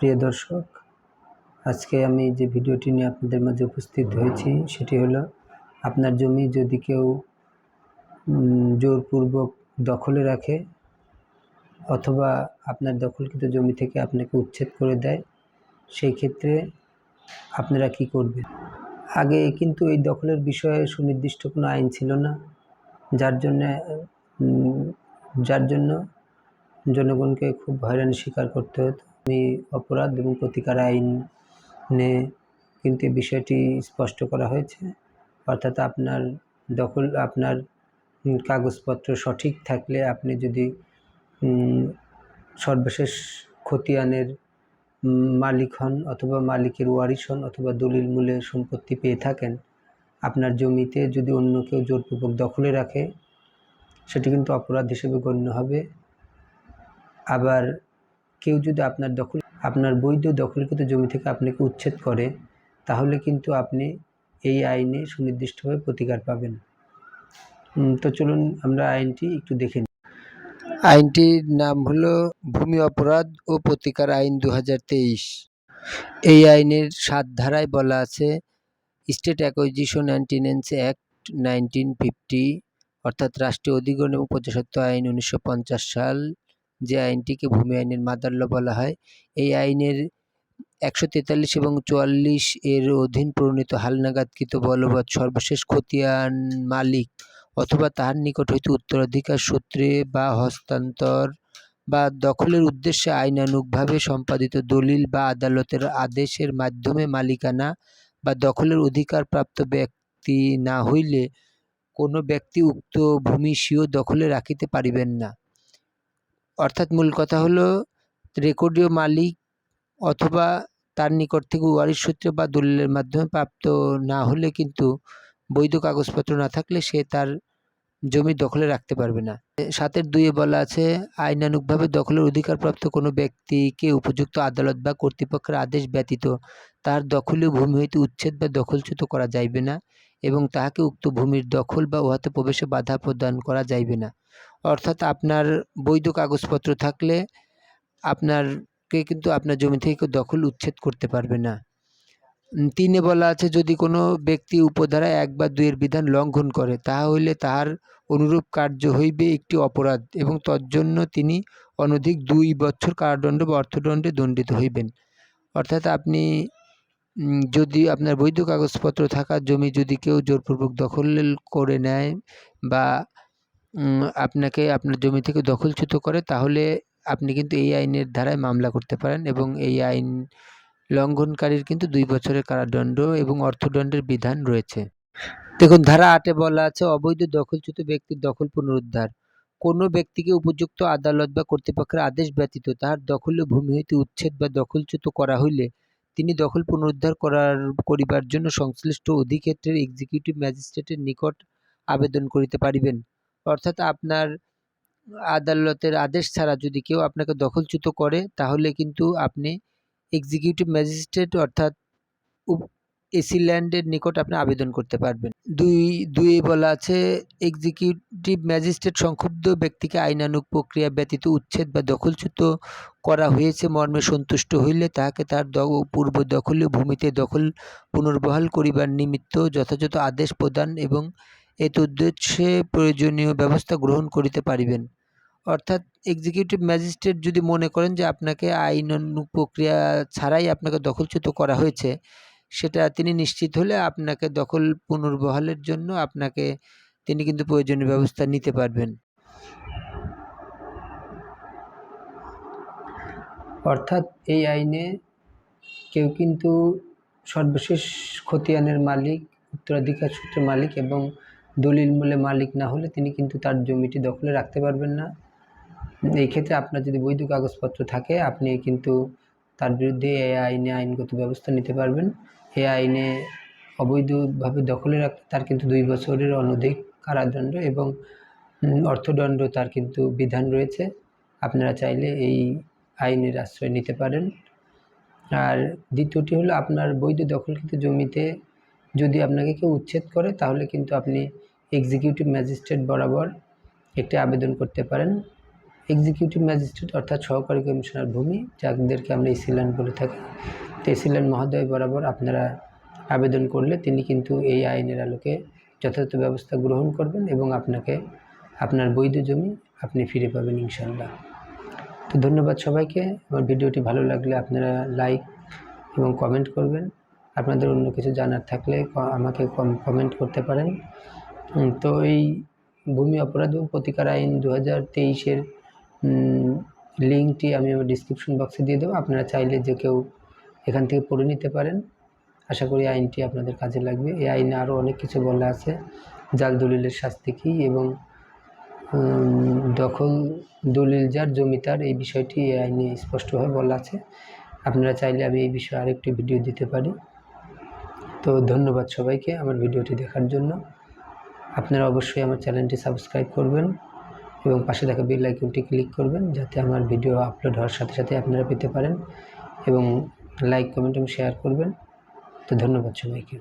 প্রিয় দর্শক, আজকে আমি যে ভিডিওটি নিয়ে আপনাদের মাঝে উপস্থিত হয়েছি, সেটি হলো আপনার জমি যদি কেউ জোরপূর্বক দখলে রাখে অথবা আপনার দখলকৃত জমি থেকে আপনাকে উচ্ছেদ করে দেয়, সেই ক্ষেত্রে আপনারা কি করবেন? আগে কিন্তু এই দখলের বিষয়ে সুনির্দিষ্ট কোনো আইন ছিল না, যার জন্য যার জন্য জনগণকে খুব হয়রানি স্বীকার করতে হতো। আমি অপরাধ এবং প্রতিকার আইনে কিন্তু বিষয়টি স্পষ্ট করা হয়েছে। অর্থাৎ আপনার দখল, আপনার কাগজপত্র সঠিক থাকলে আপনি যদি সর্বশেষ খতিয়ানের মালিক হন অথবা মালিকের ওয়ারিশ হন অথবা দলিল মূলে সম্পত্তি পেয়ে থাকেন, আপনার জমিতে যদি অন্য কেউ জোরপূর্বক দখলে রাখে, সেটি কিন্তু অপরাধ হিসেবে গণ্য হবে। আবার কেউ যদি আপনার দখল, আপনার বৈধ দখলকৃত জমি থেকে আপনাকে উচ্ছেদ করে, তাহলে কিন্তু আপনি এই আইনে সুনির্দিষ্টভাবে প্রতিকার পাবেন। তো চলুন আমরা আইনটি একটু দেখে নিই। আইনটির নাম হলো ভূমি অপরাধ ও প্রতিকার আইন দু হাজার তেইশ। এই আইনের সাত ধারায় বলা আছে, state acquisition and act nineteen fifty, অর্থাৎ রাষ্ট্রীয় অধিগ্রহণ এবং প্রজাস্বত্ব আইন উনিশশো পঞ্চাশ সাল যে আইনটিকে ভূমি আইনের মাদাল্য বলা হয়, এই আইনের একশো তেতাল্লিশ এবং চুয়াল্লিশ এর অধীন প্রণীত হালনাগাদকৃত বলবৎ সর্বশেষ খতিয়ান মালিক অথবা তাহার নিকট হইতে উত্তরাধিকার সূত্রে বা হস্তান্তর বা দখলের উদ্দেশ্যে আইনানুগভাবে সম্পাদিত দলিল বা আদালতের আদেশের মাধ্যমে মালিকানা বা দখলের অধিকারপ্রাপ্ত ব্যক্তি না হইলে কোনো ব্যক্তি উক্ত ভূমি স্বীয় দখলে রাখিতে পারিবেন না। অর্থাৎ মূল কথা হলো রেকর্ডীয় মালিক অথবা তার নিকট থেকে ওয়ারিশ সূত্রে বা দলিলের মাধ্যমে প্রাপ্ত না হলে কিন্তু বৈধ কাগজপত্র না থাকলে সে তার জমি দখলে রাখতে পারবে না। সাতের দুইয়ে বলা আছে, আইনানুগভাবে দখলের অধিকারপ্রাপ্ত কোনো ব্যক্তিকে উপযুক্ত আদালত বা কর্তৃপক্ষের আদেশ ব্যতীত তার দখলীয় ভূমি হইতে উচ্ছেদ বা দখলচ্যুত করা যাইবে না। এবং তাহাকে উক্ত ভূমির দখল বা উহাতে প্রবেশে বাধা প্রদান করা যাইবে না। অর্থাৎ আপনার বৈধ কাগজপত্র থাকলে আপনারকে কিন্তু আপনার জমি থেকে দখল উচ্ছেদ করতে পারবে না। তিনে বলা আছে, যদি কোনো ব্যক্তি উপধারা এক বা দুইয়ের বিধান লঙ্ঘন করে তাহা হইলে তাহার অনুরূপ কার্য হইবে একটি অপরাধ এবং তজ্জন্য তিনি অনধিক দুই বছর কারাদণ্ড বা অর্থদণ্ডে দণ্ডিত হইবেন। অর্থাৎ আপনি যদি আপনার বৈধ কাগজপত্র থাকা জমি যদি কেউ জোরপূর্বক দখল করে নেয় বা আপনাকে আপনার জমি থেকে দখলচ্যুত করে, তাহলে আপনি কিন্তু এই আইনের ধারায় মামলা করতে পারেন এবং এই আইন লঙ্ঘনকারীর কিন্তু দুই বছরের কারাদণ্ড এবং অর্থদণ্ডের বিধান রয়েছে। দেখুন, ধারা আটে বলা আছে, অবৈধ দখলচ্যুত ব্যক্তির দখল পুনরুদ্ধার। কোনো ব্যক্তিকে উপযুক্ত আদালত বা কর্তৃপক্ষের আদেশ ব্যতীত তাহার দখলীয় ভূমি হইতে উচ্ছেদ বা দখলচ্যুত করা হইলে তিনি দখল পুনরুদ্ধার করার, করিবার জন্য সংশ্লিষ্ট অধিক্ষেত্রের এক্সিকিউটিভ ম্যাজিস্ট্রেটের নিকট আবেদন করিতে পারিবেন। অর্থাৎ আপনার আদালতের আদেশ ছাড়া যদি কেউ আপনাকে দখলচ্যুত করে, তাহলে কিন্তু আপনি এক্সিকিউটিভ ম্যাজিস্ট্রেট অর্থাৎ এসি ল্যান্ডের নিকট আপনি আবেদন করতে পারবেন। দুই দুই বলা আছে, এক্সিকিউটিভ ম্যাজিস্ট্রেট সংক্ষুব্ধ ব্যক্তিকে আইনানুগ প্রক্রিয়া ব্যতীত উচ্ছেদ বা দখলচ্যুত করা হয়েছে। মর্মে সন্তুষ্ট হইলে তাহাকে তার পূর্ব দখলীয় ভূমিতে দখল পুনর্বহাল করিবার নিমিত্ত যথাযথ আদেশ প্রদান এবং এত উদ্দেশ্যে প্রয়োজনীয় ব্যবস্থা গ্রহণ করিতে পারিবেন। অর্থাৎ এক্সিকিউটিভ ম্যাজিস্ট্রেট যদি মনে করেন যে আপনাকে আইনানুগ প্রক্রিয়া ছাড়াই আপনাকে দখলচ্যুত করা হয়েছে সেটা তিনি নিশ্চিত হলে আপনাকে দখল পুনর্বহালের জন্য আপনাকে তিনি কিন্তু প্রয়োজনীয় ব্যবস্থা নিতে পারবেন। অর্থাৎ এই আইনে কেউ কিন্তু সর্বশেষ খতিয়ানের মালিক, উত্তরাধিকার সূত্রে মালিক এবং দলিল মূলে মালিক না হলে তিনি কিন্তু তার জমিটি দখলে রাখতে পারবেন না। এই ক্ষেত্রে আপনার যদি বৈধ কাগজপত্র থাকে, আপনি কিন্তু তার বিরুদ্ধে এই আইনে আইনগত ব্যবস্থা নিতে পারবেন। এই আইনে অবৈধভাবে দখলে রাখলে তার কিন্তু দুই বছরের অনধিক কারাদণ্ড এবং অর্থদণ্ড তার কিন্তু বিধান রয়েছে। আপনারা চাইলে এই আইনের আশ্রয় নিতে পারেন। আর দ্বিতীয়টি হলো আপনার বৈধ দখলকৃত জমিতে যদি আপনাকে কেউ উচ্ছেদ করে, তাহলে কিন্তু আপনি এক্সিকিউটিভ ম্যাজিস্ট্রেট বরাবর একটি আবেদন করতে পারেন। এক্সিকিউটিভ ম্যাজিস্ট্রেট অর্থাৎ সহকারী কমিশনার ভূমি, যাদেরকে আমরা এসিল্যান্ড বলে থাকি। তো এসিল্যান্ড মহোদয় বরাবর আপনারা আবেদন করলে তিনি কিন্তু এই আইনের আলোকে যথাযথ ব্যবস্থা গ্রহণ করবেন এবং আপনাকে আপনার বৈধ জমি আপনি ফিরে পাবেন ইনশাল্লাহ তো ধন্যবাদ সবাইকে। আমার ভিডিওটি ভালো লাগলে আপনারা লাইক এবং কমেন্ট করবেন। আপনাদের অন্য কিছু জানার থাকলে আমাকে কমেন্ট করতে পারেন। তো এই ভূমি অপরাধ এবং প্রতিকার আইন দু হাজার তেইশের লিঙ্কটি আমি আমার ডিসক্রিপশন বক্সে দিয়ে দেবো। আপনারা চাইলে যে কেউ এখান থেকে পড়ে নিতে পারেন। আশা করি আইনটি আপনাদের কাজে লাগবে। এই আইনে আরও অনেক কিছু বলা আছে। জাল দলিলের শাস্তি কী এবং দখল, দলিল যার, জমি তার, এই বিষয়টি এই আইনে স্পষ্টভাবে বলা আছে। আপনারা চাইলে আমি এই বিষয়ে আরেকটি ভিডিও দিতে পারি। তো ধন্যবাদ সবাইকে আমার ভিডিওটি দেখার জন্য। আপনারা অবশ্যই আমার চ্যানেলটি সাবস্ক্রাইব করবেন। এবং পাশে থাকা বেল আইকনটি ক্লিক করবেন যাতে আমার ভিডিও আপলোড হওয়ার সাথে সাথে আপনারা পেতে পারেন এবং লাইক, কমেন্ট এবং শেয়ার করবেন। তো ধন্যবাদ সবাইকে।